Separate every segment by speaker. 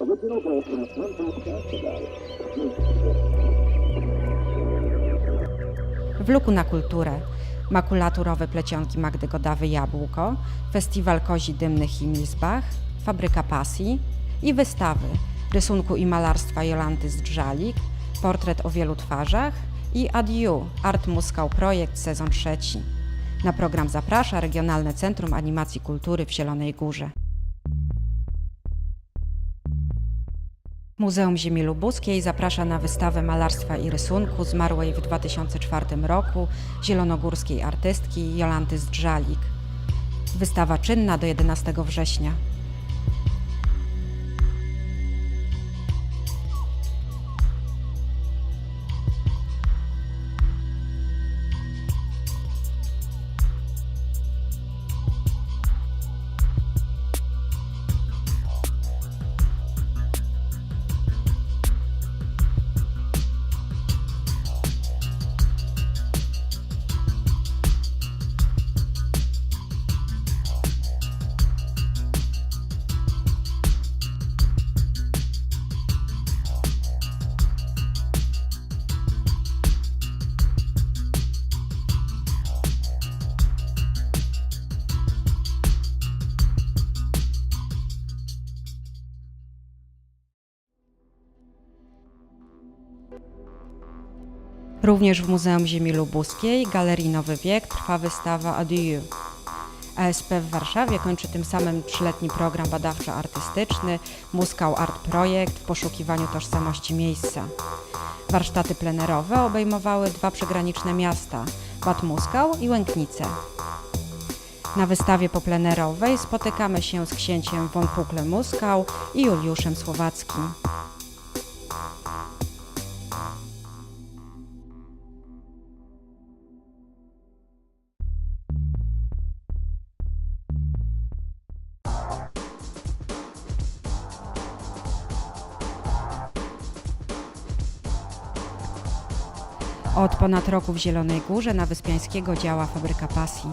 Speaker 1: original.
Speaker 2: W Luku na kulturę makulaturowe plecionki Magdy Godawy Jabłko, Festiwal Kozi Dymnych i Milsbach, Fabryka Pasji i wystawy rysunku i malarstwa Jolanty Zdrzalik, portret o wielu twarzach i Adieu, Art Muskał Projekt sezon trzeci. Na program zaprasza Regionalne Centrum Animacji Kultury w Zielonej Górze. Muzeum Ziemi Lubuskiej zaprasza na wystawę malarstwa i rysunku zmarłej w 2004 roku zielonogórskiej artystki Jolanty Zdrzalik. Wystawa czynna do 11 września. Również w Muzeum Ziemi Lubuskiej, Galerii Nowy Wiek trwa wystawa Adieu. ASP w Warszawie kończy tym samym trzyletni program badawczo-artystyczny Muskał Art Projekt w poszukiwaniu tożsamości miejsca. Warsztaty plenerowe obejmowały dwa przygraniczne miasta Bad Muskał i Łęknice. Na wystawie poplenerowej spotykamy się z księciem von Pukle Muskał i Juliuszem Słowackim. Od ponad roku w Zielonej Górze na Wyspiańskiego działa fabryka pasji.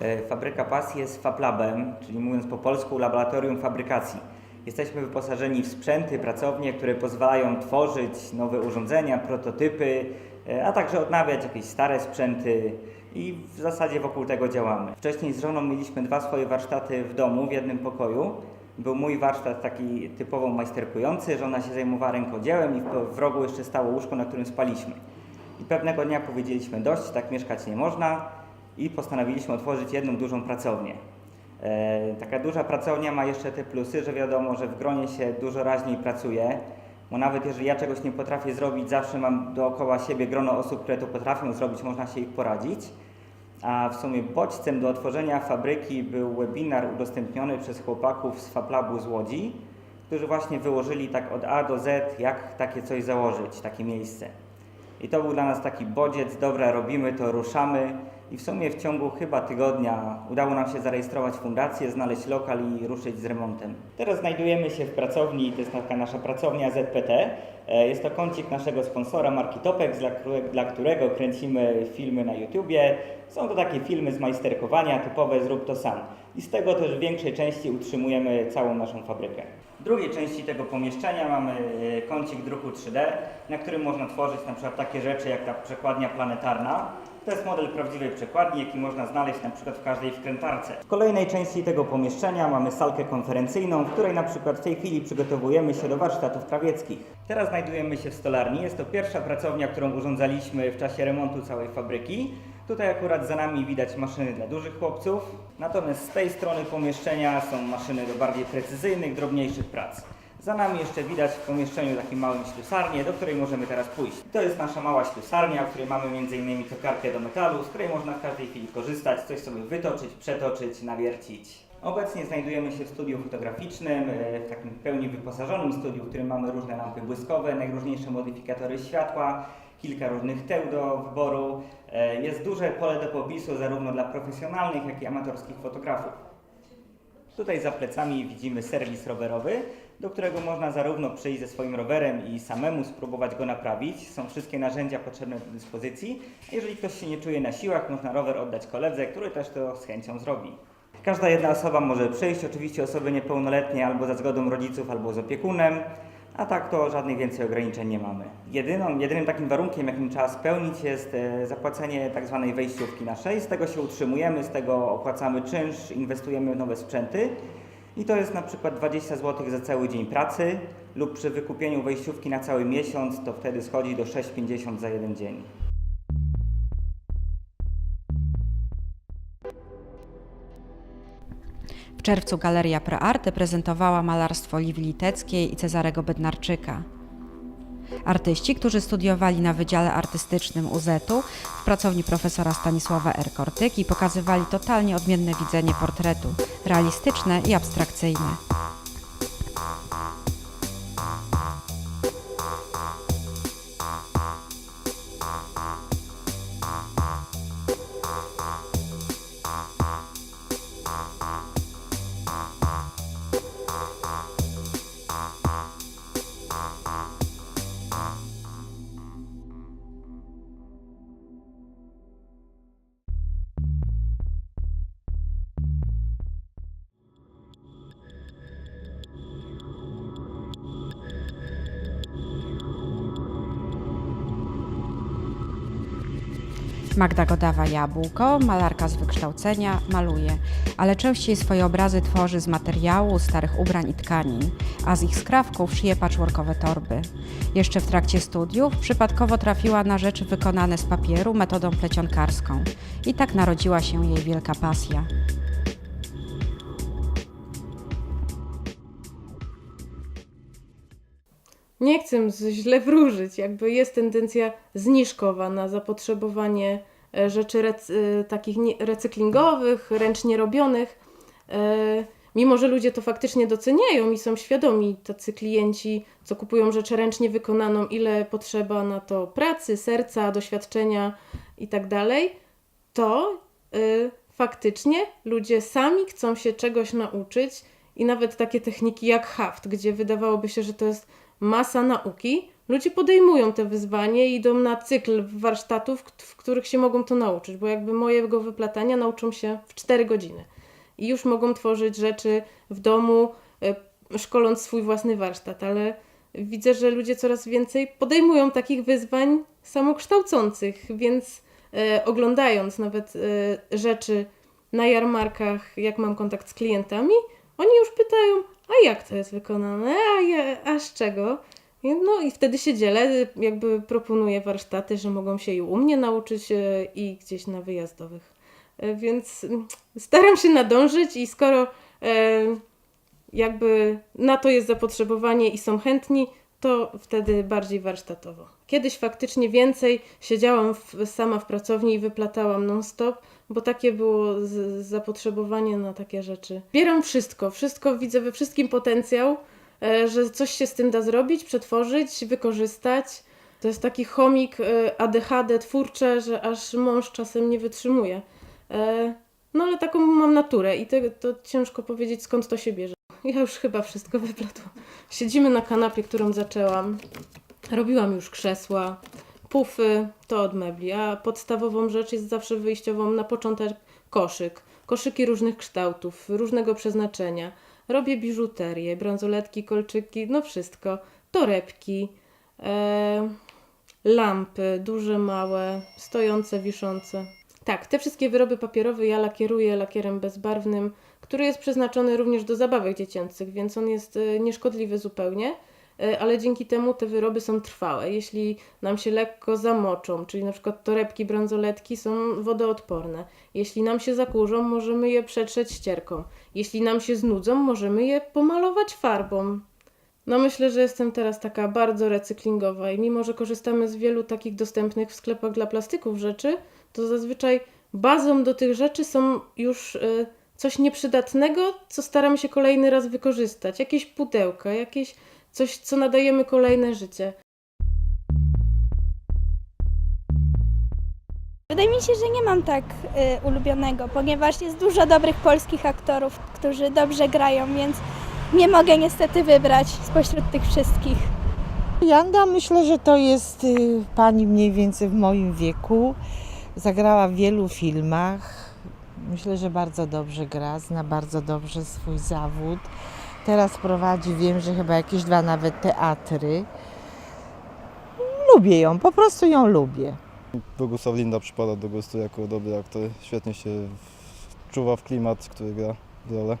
Speaker 3: E, Fabryka Pasji jest FabLabem, czyli mówiąc po polsku laboratorium fabrykacji. Jesteśmy wyposażeni w sprzęty, pracownie, które pozwalają tworzyć nowe urządzenia, prototypy, e, a także odnawiać jakieś stare sprzęty i w zasadzie wokół tego działamy. Wcześniej z żoną mieliśmy dwa swoje warsztaty w domu, w jednym pokoju. Był mój warsztat taki typowo majsterkujący, żona się zajmowała rękodziełem i w- rogu jeszcze stało łóżko, na którym spaliśmy. I pewnego dnia powiedzieliśmy dość, tak mieszkać nie można i postanowiliśmy otworzyć jedną dużą pracownię. E, taka duża pracownia ma jeszcze te plusy, że wiadomo, że w gronie się dużo raźniej pracuje, bo nawet jeżeli ja czegoś nie potrafię zrobić, zawsze mam dookoła siebie grono osób, które to potrafią zrobić, można się ich poradzić. A w sumie bodźcem do otworzenia fabryki był webinar udostępniony przez chłopaków z FabLabu z Łodzi, którzy właśnie wyłożyli tak od A do Z, jak takie coś założyć, takie miejsce. I to był dla nas taki bodziec, dobra, robimy to, ruszamy. I w sumie w ciągu chyba tygodnia udało nam się zarejestrować fundację, znaleźć lokal i ruszyć z remontem. Teraz znajdujemy się w pracowni, to jest taka nasza pracownia ZPT. E, Jest to kącik naszego sponsora marki Topex, dla, które- dla którego kręcimy filmy na YouTubie. Są to takie filmy z majsterkowania, typowe zrób to sam. I z tego też w większej części utrzymujemy całą naszą fabrykę. W drugiej części tego pomieszczenia mamy e, kącik druku 3D, na którym można tworzyć przykład takie rzeczy jak ta przekładnia planetarna. To jest model prawdziwej przekładni, jaki można znaleźć na przykład w każdej wkrętarce. W kolejnej części tego pomieszczenia mamy salkę konferencyjną, w której przykład w tej chwili przygotowujemy się do warsztatów krawieckich. Teraz znajdujemy się w stolarni. Jest to pierwsza pracownia, którą urządzaliśmy w czasie remontu całej fabryki. Tutaj akurat za nami widać maszyny dla dużych chłopców, natomiast z tej strony pomieszczenia są maszyny do bardziej precyzyjnych, drobniejszych prac. Za nami jeszcze widać w pomieszczeniu takim małym ślusarnię, do której możemy teraz pójść. To jest nasza mała ślusarnia, w której mamy m.in. tokarkę do metalu, z której można w każdej chwili korzystać, coś sobie wytoczyć, przetoczyć, nawiercić. Obecnie znajdujemy się w studiu fotograficznym, e, w takim pełni wyposażonym studiu, w którym mamy różne lampy błyskowe, najróżniejsze modyfikatory światła, kilka różnych teł do wyboru. E, Jest duże pole do popisu zarówno dla profesjonalnych, jak i amatorskich fotografów. Tutaj za plecami widzimy serwis rowerowy, do którego można zarówno przyjść ze swoim rowerem i samemu spróbować go naprawić. Są wszystkie narzędzia potrzebne do dyspozycji. Jeżeli ktoś się nie czuje na siłach, można rower oddać koledze, który też to z chęcią zrobi. Każda jedna osoba może przyjść, oczywiście osoby niepełnoletnie albo za zgodą rodziców, albo z opiekunem, a tak to żadnych więcej ograniczeń nie mamy. Jedyną, jedynym takim warunkiem, jakim trzeba spełnić jest e, zapłacenie tak zwanej wejściówki naszej. Z tego się utrzymujemy, z tego opłacamy czynsz, inwestujemy w nowe sprzęty. I to jest na przykład 20 zł za cały dzień pracy lub przy wykupieniu wejściówki na cały miesiąc, to wtedy schodzi do 6,50 za jeden dzień.
Speaker 2: Czerwcu Galeria Prearte prezentowała malarstwo Liwi Liteckiej i Cezarego Bednarczyka. Artyści, którzy studiowali na Wydziale Artystycznym UZ-u w pracowni profesora Stanisława R. Kortyki, pokazywali totalnie odmienne widzenie portretu, realistyczne i abstrakcyjne. Magda Godawa Jabłko, malarka z wykształcenia, maluje, ale częściej swoje obrazy tworzy z materiału, starych ubrań i tkanin, a z ich skrawków szyje patchworkowe torby. Jeszcze w trakcie studiów przypadkowo trafiła na rzeczy wykonane z papieru metodą plecionkarską i tak narodziła się jej wielka pasja.
Speaker 4: Nie chcę źle wróżyć, jakby jest tendencja zniżkowa na zapotrzebowanie e, rzeczy rec- e, takich recyklingowych, ręcznie robionych. E, Mimo, że ludzie to faktycznie doceniają i są świadomi, tacy klienci, co kupują rzecz ręcznie wykonaną, ile potrzeba na to pracy, serca, doświadczenia i tak to faktycznie ludzie sami chcą się czegoś nauczyć i nawet takie techniki jak haft, gdzie wydawałoby się, że to jest masa nauki, ludzie podejmują te wyzwanie i idą na cykl warsztatów, w których się mogą to nauczyć, bo jakby mojego wyplatania nauczą się w 4 godziny. I już mogą tworzyć rzeczy w domu, y, szkoląc swój własny warsztat, ale widzę, że ludzie coraz więcej podejmują takich wyzwań samokształcących, więc e, oglądając nawet e, rzeczy na jarmarkach, jak mam kontakt z klientami, oni już pytają, a jak to jest wykonane, a, ja, a z czego? No i wtedy się dzielę, jakby proponuję warsztaty, że mogą się i u mnie nauczyć e, i gdzieś na wyjazdowych. E, Więc mm, staram się nadążyć i skoro e, jakby na to jest zapotrzebowanie i są chętni, to wtedy bardziej warsztatowo. Kiedyś faktycznie więcej siedziałam w, sama w pracowni i wyplatałam non-stop, bo takie było z, zapotrzebowanie na takie rzeczy. Bieram wszystko, wszystko widzę we wszystkim potencjał, e, że coś się z tym da zrobić, przetworzyć, wykorzystać. To jest taki chomik e, ADHD twórcze, że aż mąż czasem nie wytrzymuje. E, no ale taką mam naturę i te, to ciężko powiedzieć skąd to się bierze. Ja już chyba wszystko wyplatłam. Siedzimy na kanapie, którą zaczęłam. Robiłam już krzesła, pufy, to od mebli, a podstawową rzecz jest zawsze wyjściową na początek koszyk. Koszyki różnych kształtów, różnego przeznaczenia. Robię biżuterię, bransoletki, kolczyki, no wszystko. Torebki, e, lampy, duże, małe, stojące, wiszące. Tak, te wszystkie wyroby papierowe ja lakieruję lakierem bezbarwnym, który jest przeznaczony również do zabawek dziecięcych, więc on jest e, nieszkodliwy zupełnie, ale dzięki temu te wyroby są trwałe. Jeśli nam się lekko zamoczą, czyli na przykład torebki, bransoletki są wodoodporne. Jeśli nam się zakurzą, możemy je przetrzeć ścierką. Jeśli nam się znudzą, możemy je pomalować farbą. No myślę, że jestem teraz taka bardzo recyklingowa i mimo, że korzystamy z wielu takich dostępnych w sklepach dla plastyków rzeczy, to zazwyczaj bazą do tych rzeczy są już y, coś nieprzydatnego, co staramy się kolejny raz wykorzystać. Jakieś pudełka, jakieś coś, co nadajemy kolejne życie.
Speaker 5: Wydaje mi się, że nie mam tak y, ulubionego, ponieważ jest dużo dobrych polskich aktorów, którzy dobrze grają, więc nie mogę niestety wybrać spośród tych wszystkich.
Speaker 6: Janda myślę, że to jest y, pani mniej więcej w moim wieku. Zagrała w wielu filmach. Myślę, że bardzo dobrze gra, zna bardzo dobrze swój zawód. Teraz prowadzi, wiem, że chyba jakieś dwa nawet teatry. Lubię ją, po prostu ją lubię.
Speaker 7: Bogusław Linda przypada do gustu jako dobry aktor. Świetnie się wczuwa w klimat, który gra w rolę.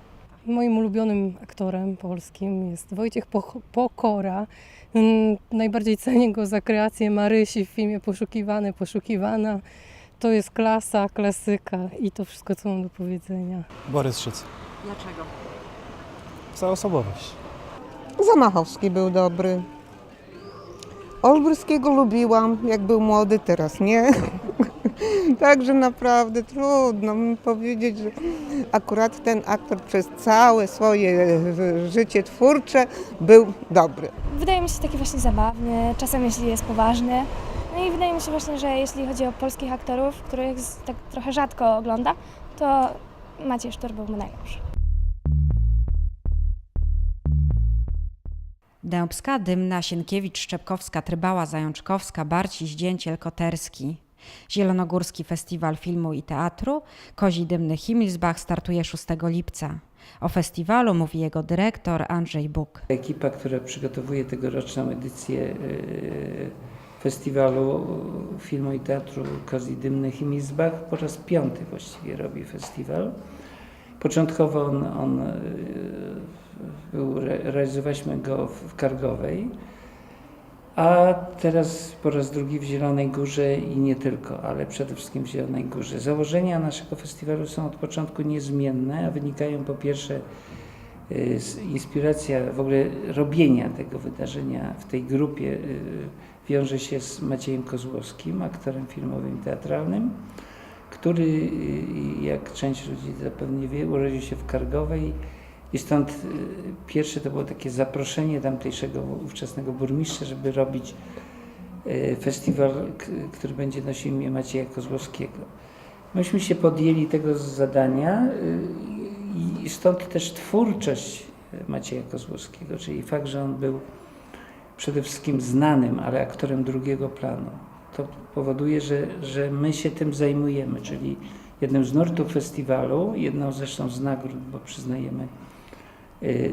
Speaker 8: Moim ulubionym aktorem polskim jest Wojciech Pokora. Mm, Najbardziej cenię go za kreację Marysi w filmie Poszukiwany, Poszukiwana. To jest klasa, klasyka i to wszystko, co mam do powiedzenia.
Speaker 9: Borys Szyc.
Speaker 2: Dlaczego?
Speaker 9: Za osobowość.
Speaker 10: Zamachowski był dobry. Olbryskiego lubiłam, jak był młody, teraz nie. Także naprawdę trudno mi powiedzieć, że akurat ten aktor przez całe swoje życie twórcze był dobry.
Speaker 5: Wydaje mi się taki właśnie zabawny, czasem jeśli jest poważny. No i wydaje mi się właśnie, że jeśli chodzi o polskich aktorów, których tak trochę rzadko ogląda, to Maciej Sztur byłby najlepszy.
Speaker 2: Dębska, Dymna, Sienkiewicz, Szczepkowska, Trybała, Zajączkowska, Barci, Zdzięciel, Koterski. Zielonogórski Festiwal Filmu i Teatru Kozi Dymny Himmelsbach startuje 6 lipca. O festiwalu mówi jego dyrektor Andrzej Buk.
Speaker 11: Ekipa, która przygotowuje tegoroczną edycję y, festiwalu filmu i teatru Kozi Dymnych Himmelsbach po raz piąty właściwie robi festiwal. Początkowo on, on y, był, re- realizowaliśmy go w Kargowej, a teraz po raz drugi w Zielonej Górze i nie tylko, ale przede wszystkim w Zielonej Górze. Założenia naszego festiwalu są od początku niezmienne, a wynikają po pierwsze y, z- inspiracja w ogóle robienia tego wydarzenia w tej grupie y, wiąże się z Maciejem Kozłowskim, aktorem filmowym teatralnym, który, y, jak część ludzi zapewne wie, urodził się w Kargowej i stąd y, pierwsze to było takie zaproszenie tamtejszego ówczesnego burmistrza, żeby robić y, festiwal, który będzie nosił imię Macieja Kozłowskiego. Myśmy się podjęli tego zadania y, i stąd też twórczość Macieja Kozłowskiego, czyli fakt, że on był przede wszystkim znanym, ale aktorem drugiego planu. To powoduje, że, że my się tym zajmujemy, czyli jednym z nurtów festiwalu, jedną zresztą z nagród, bo przyznajemy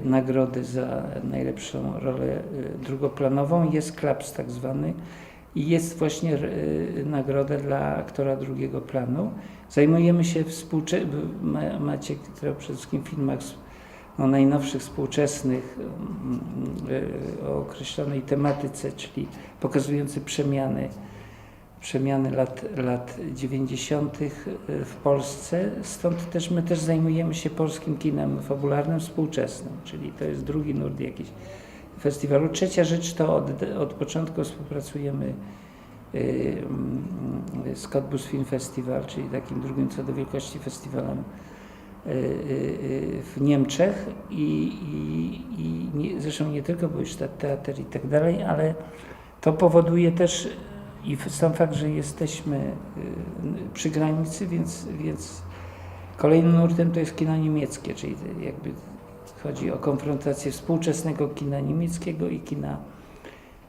Speaker 11: nagrody za najlepszą rolę y, drugoplanową, jest klaps tak zwany i jest właśnie y, nagroda dla aktora drugiego planu. Zajmujemy się współcze... Ma- Maciek grał przede wszystkim w filmach s- no, najnowszych, współczesnych, mm, y, o określonej tematyce, czyli pokazujący przemiany, przemiany lat, lat 90. w Polsce. Stąd też my też zajmujemy się polskim kinem fabularnym współczesnym, czyli to jest drugi nurt jakiś festiwalu. Trzecia rzecz to od, od początku współpracujemy y, mm, z Cottbus Film Festival, czyli takim drugim co do wielkości festiwalem y, w Niemczech i, i, i zresztą nie tylko, bo już te- teatr i tak dalej, ale to powoduje też i sam fakt, że jesteśmy y, przy granicy, więc, więc kolejnym nurtem to jest kino niemieckie, czyli jakby chodzi o konfrontację współczesnego kina niemieckiego i kina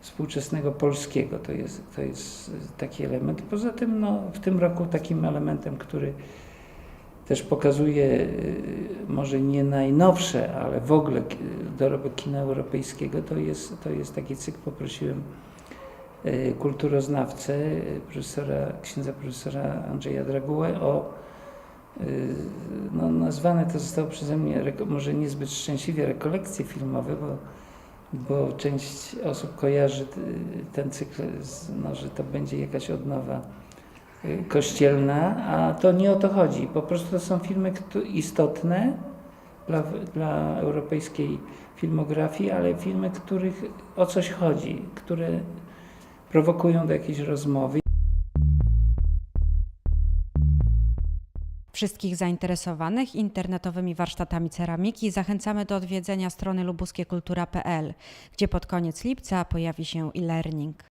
Speaker 11: współczesnego polskiego. To jest, to jest taki element. Poza tym no, w tym roku takim elementem, który też pokazuje y, może nie najnowsze, ale w ogóle ki- dorobek kina europejskiego, to jest, to jest taki cykl, poprosiłem y, kulturoznawcę, y, profesora, księdza profesora Andrzeja Dragułę o y, no, nazwane to zostało przeze mnie, może niezbyt szczęśliwie, rekolekcje filmowe, bo, bo część osób kojarzy y, ten cykl, no, że to będzie jakaś odnowa y, kościelna, a to nie o to chodzi. Po prostu to są filmy istotne dla, dla europejskiej filmografii, ale filmy, których o coś chodzi, które prowokują do jakiejś rozmowy.
Speaker 2: Wszystkich zainteresowanych internetowymi warsztatami ceramiki zachęcamy do odwiedzenia strony lubuskiekultura.pl, gdzie pod koniec lipca pojawi się e-learning.